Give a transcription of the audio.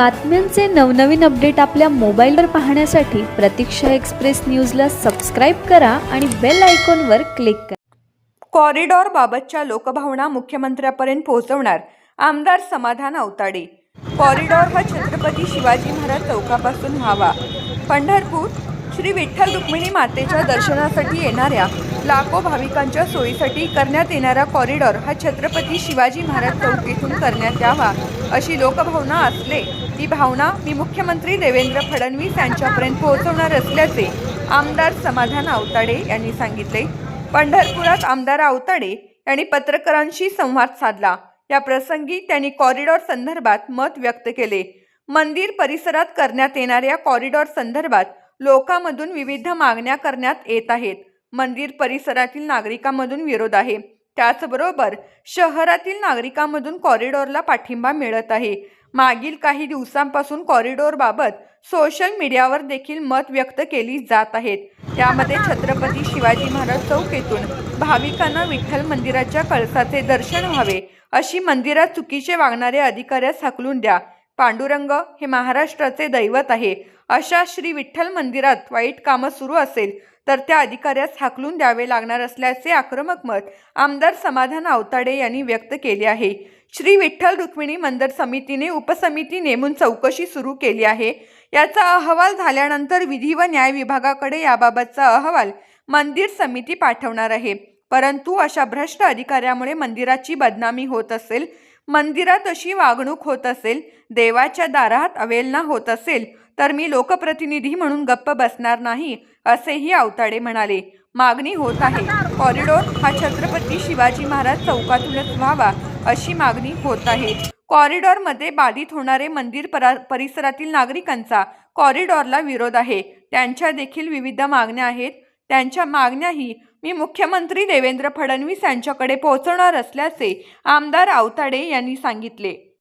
बातम्यांचे नवनवीन अपडेट आपल्या मोबाईलवर पाहण्यासाठी प्रतीक्षा एक्सप्रेस न्यूजला सबस्क्राईब करा आणि बेल आयकॉनवर क्लिक करा. कॉरिडॉरबाबतच्या लोकभावना मुख्यमंत्र्यापर्यंत पोहोचवणार आमदार समाधान अवताडे कॉरिडॉर हा छत्रपती शिवाजी महाराज चौकापासून व्हावा. पंढरपूर श्री विठ्ठल रुक्मिणी मातेच्या दर्शनासाठी येणाऱ्या लाखो भाविकांच्या सोयीसाठी करण्यात येणारा कॉरिडॉर हा छत्रपती शिवाजी महाराज चौकीतून करण्यात यावा अशी लोकभावना असले ती भावना मी मुख्यमंत्री देवेंद्र फडणवीस यांच्यापर्यंत पोहोचवणार असल्याचे आमदार समाधान आवताडे यांनी सांगितले. पंढरपुरात आमदार आवताडे यांनी पत्रकारांशी संवाद साधला. या प्रसंगी त्यांनी कॉरिडॉर संदर्भात मत व्यक्त केले. मंदिर परिसरात करण्यात येणाऱ्या कॉरिडॉर संदर्भात लोकांमधून विविध मागण्या करण्यात येत आहेत. मंदिर परिसरातील नागरिकांमधून विरोध आहे. त्याचबरोबर शहरातील नागरिकांमधून कॉरिडॉरला पाठिंबा मिळत आहे. मागील काही दिवसांपासून कॉरिडॉरबाबत सोशल मीडियावर देखील मत व्यक्त केली जात आहेत त्यामध्ये छत्रपती शिवाजी महाराज चौक येथून भाविकांना विठ्ठल मंदिराच्या कळसाचे दर्शन व्हावे अशी मंदिरात चुकीचे वागणारे अधिकाऱ्यास हकलून द्या. पांडुरंग हे महाराष्ट्राचे दैवत आहे. अशा श्री विठ्ठल मंदिरात वाईट कामं सुरू असेल तर त्या अधिकाऱ्यास हाकलून द्यावे लागणार असल्याचे आक्रमक मत आमदार समाधान आवताडे यांनी व्यक्त केले आहे. श्री विठ्ठल रुक्मिणी मंदिर समितीने उपसमिती नेमून चौकशी सुरू केली आहे. याचा अहवाल झाल्यानंतर विधी व न्याय विभागाकडे याबाबतचा अहवाल मंदिर समिती पाठवणार आहे. परंतु अशा भ्रष्ट अधिकाऱ्यामुळे मंदिराची बदनामी होत असेल मंदिरात अशी वागणूक होत असेल देवाच्या दारात अवेलना होत असेल तर मी लोकप्रतिनिधी म्हणून गप्प बसणार नाही असेही आवताडे म्हणाले. मागणी होत आहे. कॉरिडॉर हा छत्रपती शिवाजी महाराज चौकातूनच व्हावा अशी मागणी होत आहे. कॉरिडॉरमध्ये बाधित होणारे मंदिर परा परिसरातील नागरिकांचा कॉरिडॉरला विरोध आहे. त्यांच्या देखील विविध मागण्या आहेत. त्यांच्या मागण्याही मी मुख्यमंत्री देवेंद्र फडणवीस यांच्याकडे पोहोचवणार असल्याचे आमदार आवताडे यांनी सांगितले.